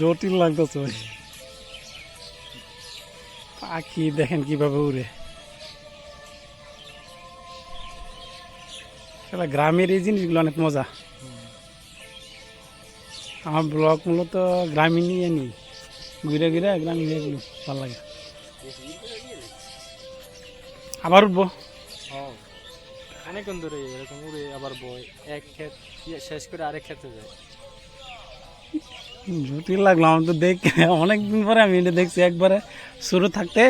জটিল লাগতেছে ভাই। পাখি দেখেন কীভাবে উড়ে। গ্রামের এই জিনিসগুলো অনেক মজা। আমার ব্লগ মূলত গ্রামীণ নিয়ে নিই। ঘুরে ঘুরে গ্রামীণ এগুলো ভালো লাগে। আবার উঠবো। হ্যাঁ। অনেকক্ষণ ধরে এরকম উড়ে আবার বয়, এক ক্ষেত, শেষ করে আরেক খেতে যায়। জটিল লাগল আমার তো দেখ অনেকদিন পরে আমি এটা দেখছি, একবারে শুরু থাকতে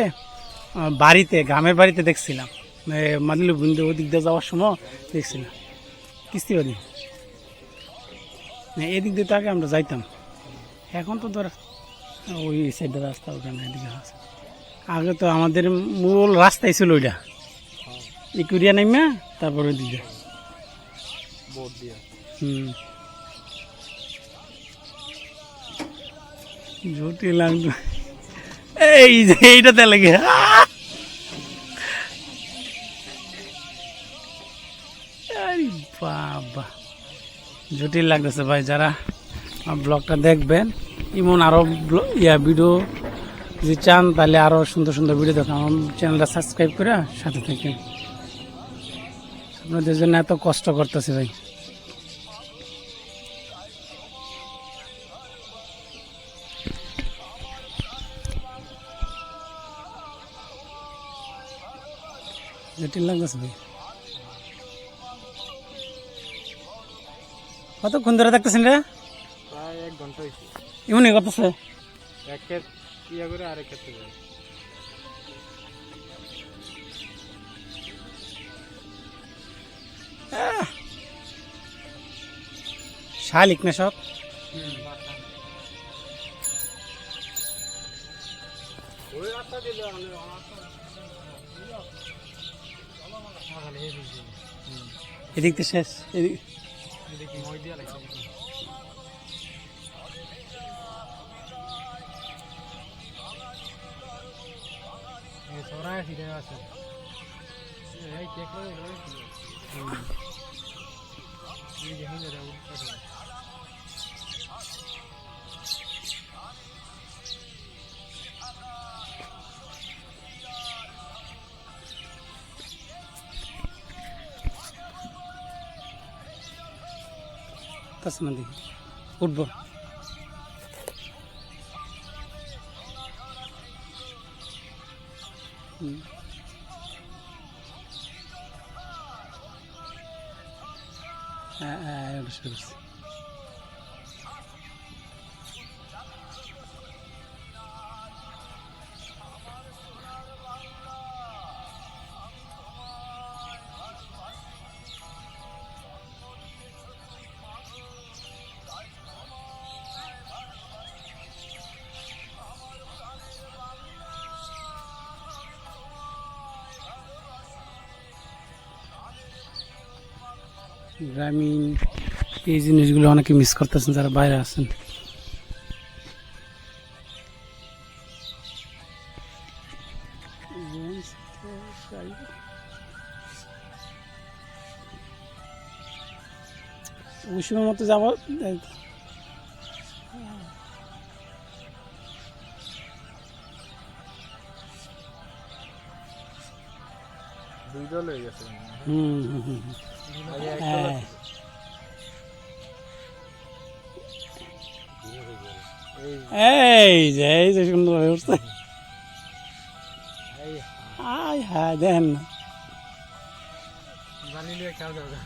বাড়িতে, গ্রামের বাড়িতে দেখছিলাম। মাদলি বন্ধু ওদিক দিয়ে যাওয়ার সময় দেখছিলাম। কিস্তি বাড়ি। এদিক দিয়ে তো আগে আমরা যাইতাম। এখন তো ধর, ওই সাইডের রাস্তা ওখানে, এদিকে আছে। আগে তো আমাদের মূল রাস্তাই ছিল ওইটা। ইকুরিয়া নাইমা তারপরে দিয়ে। হুম। জটিল লাগতো এই যে এইটাতে লাগে। বাবা। জটিল লাগতেছে ভাই যারা ব্লগটা দেখবেন এমন আরও ব্ল- ইয়া ভিডিও যদি চান তাহলে আরও সুন্দর সুন্দর ভিডিও দেখেন আমার চ্যানেলটা সাবস্ক্রাইব করে সাথে থাকেন। আপনাদের জন্য এত কষ্ট করতেছে ভাই। জটিল লাগতেছে ভাই। কতক্ষণ ধরে থাকতেছেন রে? প্রায় এক ঘণ্টা হয়েছে এমনই করতেছে এক ক্ষেত ইয়ে করে আরেক শালিক না সব? এদিক দিয়ে শেষ এদিক দেখি এই কেক করতেছে না দেখি উঠবো হ্যাঁ হ্যাঁ ওটা শুরু গ্রামীণ এই জিনিসগুলো অনেকে মিস করতেছেন যারা বাইরে আছেন। ওই সময় মতো যাব দুই দল হয়ে গেছে হ্যাঁ। এই যে এই যে সুন্দর হয়ে উঠছে। আয় হায় দেন বানিয়ে খাওয়া যাবে